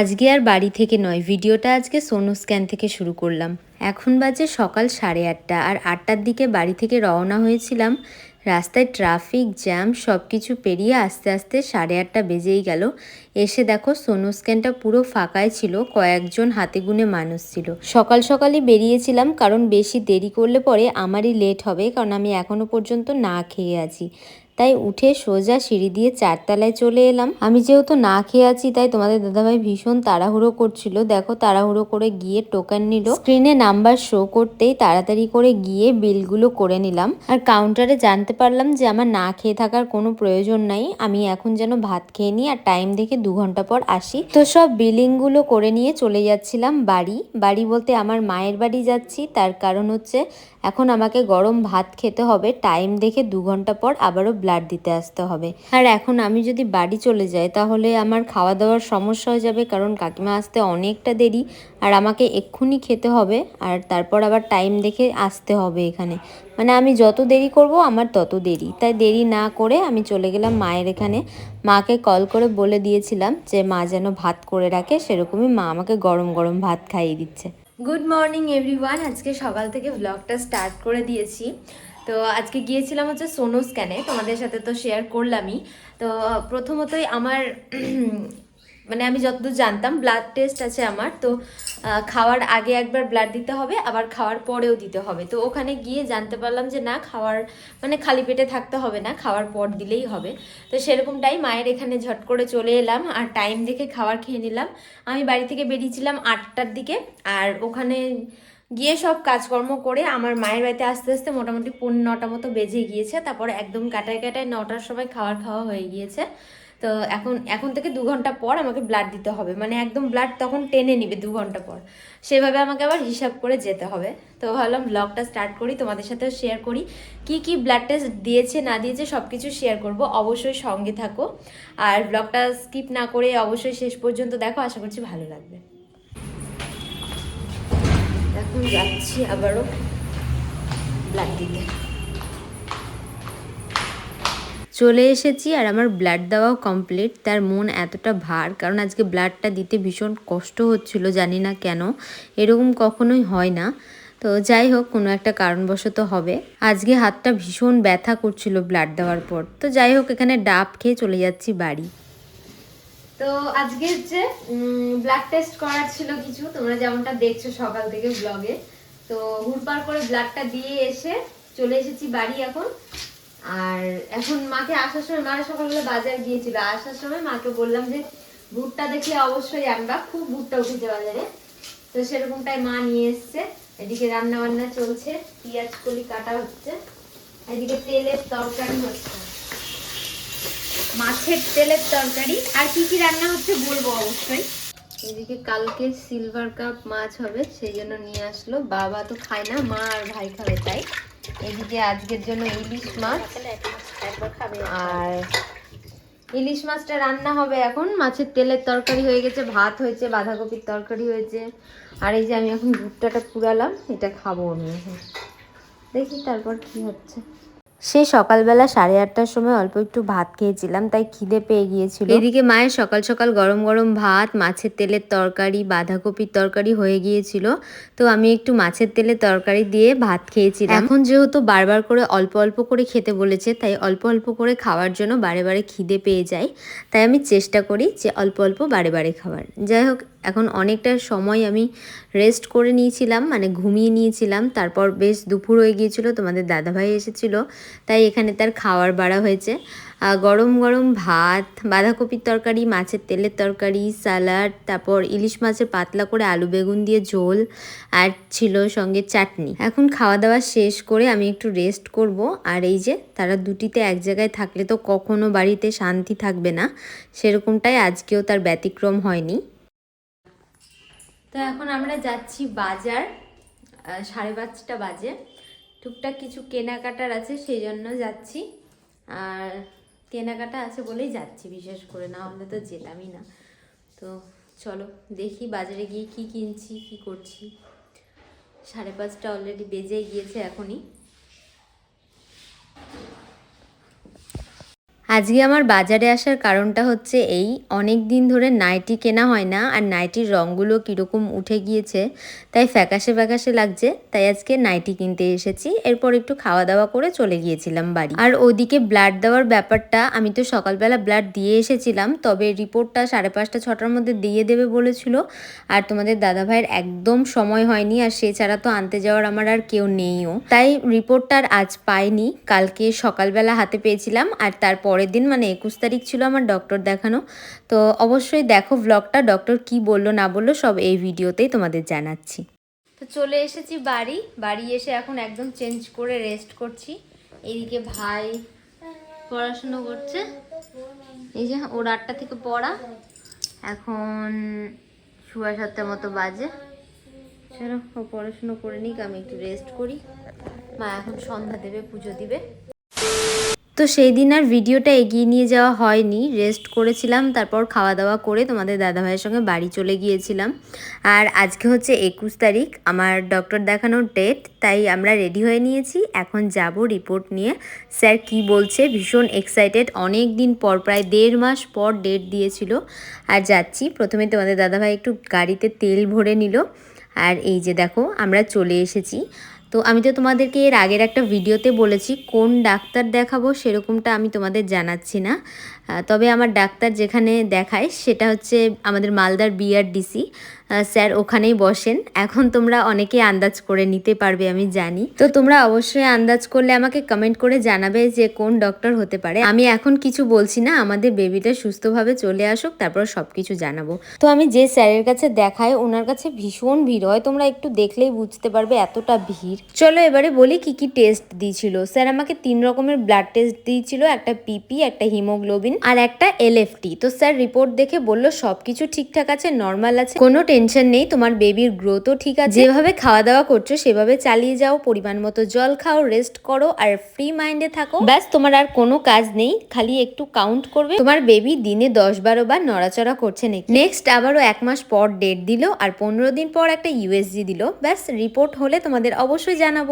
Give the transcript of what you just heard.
আজকে আর বাড়ি থেকে নয়, ভিডিওটা আজকে সোনো স্ক্যান থেকে শুরু করলাম। এখন বাজে সকাল সাড়ে আটটা আর আটটার দিকে বাড়ি থেকে রওনা হয়েছিলাম। রাস্তায় ট্রাফিক জ্যাম সব কিছু পেরিয়ে আস্তে আস্তে সাড়ে আটটা বেজেই গেল। এসে দেখো সোনো স্ক্যানটা পুরো ফাঁকাই ছিল, কয়েকজন হাতে গুনে মানুষ ছিল। সকাল সকালই বেরিয়েছিলাম, কারণ বেশি দেরি করলে পরে আমারই লেট হবে, কারণ আমি এখনও পর্যন্ত না খেয়ে আছি। তাই উঠে সোজা সিঁড়ি দিয়ে চারতলায় চলে এলাম। আমি যেহেতু না খেয়ে আছি, তাই তোমাদের দাদাভাই ভীষণ তাড়াহুড়ো করছিল। দেখো তাড়াহুড়ো করে গিয়ে টোকেন নিল। স্ক্রিনে নাম্বার শো করতেই তাড়াতাড়ি করে গিয়ে বিলগুলো করে নিলাম। আর কাউন্টারে জানতে পারলাম যে আমার না খেয়ে থাকার কোনো প্রয়োজন নাই। আমি এখন যেন ভাত খেয়ে নিই আর টাইম দেখে দু ঘণ্টা পর আসি। তো সব বিলিংগুলো করে নিয়ে চলে যাচ্ছিলাম বাড়ি। বাড়ি বলতে আমার মায়ের বাড়ি যাচ্ছি। তার কারণ হচ্ছে এখন আমাকে গরম ভাত খেতে হবে। টাইম দেখে দু ঘণ্টা পর আবারও ব্লাড দিতে আসতে হবে। আর এখন আমি যদি বাড়ি চলে যাই তাহলে আমার খাওয়া দাওয়ার সমস্যা হয়ে যাবে কারণ কাকিমা আসতে অনেকটা দেরি। আর আমাকে এক্ষুনি খেতে হবে আর তারপর আবার টাইম দেখে আসতে হবে এখানে। মানে আমি যত দেরি করব আমার তত দেরি। তাই দেরি না করে আমি চলে গেলাম মায়ের এখানে। মাকে কল করে বলে দিয়েছিলাম যে মা যেন ভাত করে রাখে। সেরকমই মা আমাকে গরম গরম ভাত খাইয়ে দিচ্ছে। গুড মর্নিং এভরিওয়ান আজকে সকাল থেকে ব্লগটা স্টার্ট করে দিয়েছি। তো আজকে গিয়েছিলাম হচ্ছে সোনো স্ক্যানে তোমাদের সাথে তো শেয়ার করলামই। তো প্রথমতই আমার মানে আমি যতদূর জানতাম ব্লাড টেস্ট আছে আমার, তো খাওয়ার আগে একবার ব্লাড দিতে হবে, আবার খাওয়ার পরেও দিতে হবে। তো ওখানে গিয়ে জানতে পারলাম যে না, খাওয়ার মানে খালি পেটে থাকতে হবে না, খাওয়ার পর দিলেই হবে। তো সেরকমটাই মায়ের এখানে ঝট করে চলে এলাম, আর টাইম দেখে খাবার খেয়ে নিলাম। আমি বাড়ি থেকে বেরিয়েছিলাম আটটার দিকে, আর ওখানে গিয়ে সব কাজকর্ম করে আমার মায়ের বাড়িতে আস্তে আস্তে মোটামুটি পৌনে নটা মতো বেজে গিয়েছে, তারপর একদম কাটায় কাটায় নটার সময় খাওয়ার খাওয়া হয়ে গিয়েছে। তো এখন এখন থেকে দু ঘণ্টা পর আমাকে ব্লাড দিতে হবে মানে একদম ব্লাড তখন টেনে নিবে দু ঘণ্টা পর। সেভাবে আমাকে আবার হিসাব করে যেতে হবে। তো ভাবলাম ব্লগটা স্টার্ট করি, তোমাদের সাথেও শেয়ার করি। কি কি ব্লাড টেস্ট দিয়েছে, না দিয়েছে সব কিছু শেয়ার করব, অবশ্যই সঙ্গে থাকো। আর ব্লগটা স্কিপ না করে অবশ্যই শেষ পর্যন্ত দেখো, আশা করছি ভালো লাগবে। এখন যাচ্ছি আবারও ব্লাড দিতে। চলে এসেছি আর আমার ব্লাড দেওয়াও কমপ্লিট তার মন এতটা ভার, কারণ আজকে ব্লাডটা দিতে ভীষণ কষ্ট হচ্ছিল, জানি না কেন। এরকম কখনোই হয় না। তো যাই হোক, কোনো একটা কারণবশত হবে। আজকে হাতটা ভীষণ ব্যথা করছিল ব্লাড দেওয়ার পর। তো যাই হোক, এখানে ডাব খেয়ে চলে যাচ্ছি বাড়ি। তো আজকে হচ্ছে ব্লাড টেস্ট করার ছিল কিছু, তোমরা যেমনটা দেখছ সকাল থেকে ব্লগে তো হুড়পাড় করে ব্লাডটা দিয়ে এসে চলে এসেছি বাড়ি এখন। আর এখন মাকে আসার সময়, মারা সকালবেলা বাজার গিয়েছিল, আসার সময় মাকে বললাম যে ভুট্টা দেখলে অবশ্যই আনবা, খুব ভুট্টা উঠেছে বাজারে। তো সেরকমটাই মা নিয়ে এসছে। এদিকে রান্না বান্না চলছে, পেঁয়াজ কলি কাটা হচ্ছে, এদিকে তেলের তরকারি হচ্ছে। মাছের তেলের তরকারি। আর কি কি রান্না হচ্ছে বলব অবশ্যই। এদিকে কালকে সিলভার কাপ মাছ হবে, সেই জন্য নিয়ে আসলো। বাবা তো খায় না, মা আর ভাই খাবে তাই। এদিকে আজকের জন্য ইলিশ মাছ। আর ইলিশ মাছটা রান্না হবে এখন। মাছের তেলের তরকারি হয়ে গেছে, ভাত হয়েছে, বাঁধাকপির তরকারি হয়েছে। আর এই যে আমি এখন ভুট্টাটা পুরালাম এটা খাব আমি এখন। দেখি তারপর কি হচ্ছে। সেই সকালবেলা সাড়ে আটটার সময় অল্প একটু ভাত খেয়েছিলাম তাই খিদে পেয়ে গিয়েছিল। এদিকে মায়ের সকাল সকাল গরম গরম ভাত মাছের তেলের তরকারি বাঁধাকপির তরকারি হয়ে গিয়েছিল। তো আমি একটু মাছের তেলের তরকারি দিয়ে ভাত খেয়েছিলাম। এখন যেহেতু বারবার করে অল্প অল্প করে খেতে বলেছে তাই অল্প অল্প করে খাওয়ার জন্য বারে বারে খিদে পেয়ে যায়। তাই আমি চেষ্টা করি যে অল্প অল্প বারে বারে খাবার যাই হোক এখন অনেকটা সময় আমি রেস্ট করে নিয়েছিলাম মানে ঘুমিয়ে নিয়েছিলাম। তারপর বেশ দুপুর হয়ে গিয়েছিল, তোমাদের দাদাভাই এসেছিল, তাই এখানে তার খাওয়ার বাড়া হয়েছে। গরম গরম ভাত, বাঁধাকপির তরকারি, মাছের তেলের তরকারি স্যালাড তারপর ইলিশ মাছের পাতলা করে আলু বেগুন দিয়ে ঝোল, আর ছিল সঙ্গে চাটনি। এখন খাওয়া দাওয়া শেষ করে আমি একটু রেস্ট করব, আর এই যে তারা দুটিতে এক জায়গায় থাকলে তো কখনো বাড়িতে শান্তি থাকবে না, সেরকমটাই আজকেও তার ব্যতিক্রম হয়নি। তো এখন আমরা যাচ্ছি বাজার সাড়ে পাঁচটা বাজে। টুকটাক কিছু কেনাকাটার আছে, সেই জন্য যাচ্ছি। আর কেনাকাটা আছে বলেই যাচ্ছি, বিশেষ করে না হলে তো যেতামই না। তো চলো, দেখি বাজারে গিয়ে কি কিনছি, কি করছি। সাড়ে পাঁচটা অলরেডি বেজে গিয়েছে এখনই। আজকে আমার বাজারে আসার কারণটা হচ্ছে এই, অনেক দিন ধরে নাইটি কেনা হয় না আর নাইটির রঙগুলো কীরকম উঠে গিয়েছে, তাই ফ্যাকাশে ফ্যাকাশে লাগছে, তাই আজকে নাইটি কিনতে এসেছি, এরপর একটু খাওয়া দাওয়া করে চলে গিয়েছিলাম বাড়ি। আর ওদিকে ব্লাড দেওয়ার ব্যাপারটা, আমি তো সকালবেলা ব্লাড দিয়ে এসেছিলাম, তবে রিপোর্টটা সাড়ে পাঁচটা, ছটার মধ্যে দিয়ে দেবে বলেছিল, আর তোমাদের দাদা ভাইয়ের একদম সময় হয়নি, আর সে ছাড়া তো আনতে যাওয়ার আমার আর কেউ নেইও। তাই রিপোর্টটা আর আজ পাইনি, কালকে সকালবেলা হাতে পেয়েছিলাম, আর তার পরের দিন মানে একুশ তারিখ ছিল আমার ডক্টর দেখানো। তো অবশ্যই দেখো ব্লগটা ডক্টর কি বলল, না বলল, সব এই ভিডিওতেই তোমাদের জানাচ্ছি। তো চলে এসেছি বাড়ি। বাড়ি এসে এখন একদম চেঞ্জ করে রেস্ট করছি। এইদিকে ভাই পড়াশুনো করছে। এই যে ওর আটটা থেকে পড়া। এখন সোয়া সাতটার মতো বাজে। চলো ও পড়াশুনো করে নিক, আমি একটু রেস্ট করি। মা এখন সন্ধ্যা দেবে, পুজো দিবে। তো সেই দিন আর ভিডিওটা এগিয়ে নিয়ে যাওয়া হয়নি। রেস্ট করেছিলাম, তারপর খাওয়া দাওয়া করে তোমাদের দাদাভাইয়ের সঙ্গে বাড়ি চলে গিয়েছিলাম। আর আজকে হচ্ছে একুশ তারিখ, আমার ডক্টর দেখানোর ডেট তাই আমরা রেডি হয়ে নিয়েছি। এখন যাব রিপোর্ট নিয়ে। স্যার কি বলছে? ভীষণ এক্সাইটেড অনেক দিন পর, প্রায় দেড় মাস পর ডেট দিয়েছিল। আর যাচ্ছি। প্রথমে তোমাদের দাদাভাই একটু গাড়িতে তেল ভরে নিল। আর এই যে দেখো, আমরা চলে এসেছি। তো আমি তো তোমাদেরকে এর আগের একটা ভিডিওতে বলেছি, কোন ডাক্তার দেখাবো সেরকমটা আমি তোমাদের জানাচ্ছি না। তবে আমার ডাক্তার যেখানে দেখায় সেটা হচ্ছে আমাদের মালদার বিআরডিসি স্যার ওখানেই বসেন। এখন তোমরা অনেকে আন্দাজ করে নিতে পারবে, আমি জানি। তো তোমরা অবশ্যই আন্দাজ করলে আমাকে কমেন্ট করে জানাবে যে কোন ডক্টর হতে পারে। আমি এখন কিছু বলছি না, আমাদের বেবিটা সুস্থভাবে চলে আসুক, তারপর সব কিছু জানাব। তো আমি যে স্যারের কাছে দেখাই, ওনার কাছে ভীষণ ভিড় হয়, তোমরা একটু দেখলেই বুঝতে পারবে এতটা ভিড়। চলো এবারে বলি কি কি টেস্ট দিয়েছিল। স্যার আমাকে তিন রকমের ব্লাড টেস্ট দিয়েছিল, একটা পিপি একটা হিমোগ্লোবিন আর একটা এলএফটি তো স্যার রিপোর্ট দেখে বলল সব কিছু ঠিকঠাক আছে নর্মাল আছে। কোনো টেনশন নেই, তোমার বেবির গ্রোথও ঠিক আছে। যেভাবে খাওয়া দাওয়া করছ, সেভাবে চালিয়ে যাও, পরিমাণ মতো জল খাও রেস্ট করো আর ফ্রি মাইন্ডে থাকো। ব্যাস, তোমার আর কোনো কাজ নেই, খালি একটু কাউন্ট করবে। তোমার বেবি দিনে দশ বারো বার নড়াচড়া করছে নাকি? নেক্সট আবারও এক মাস পর ডেট দিল আর পনেরো দিন পর একটা ইউএসজি দিল। ব্যাস রিপোর্ট হলে তোমাদের অবশ্যই জানাব।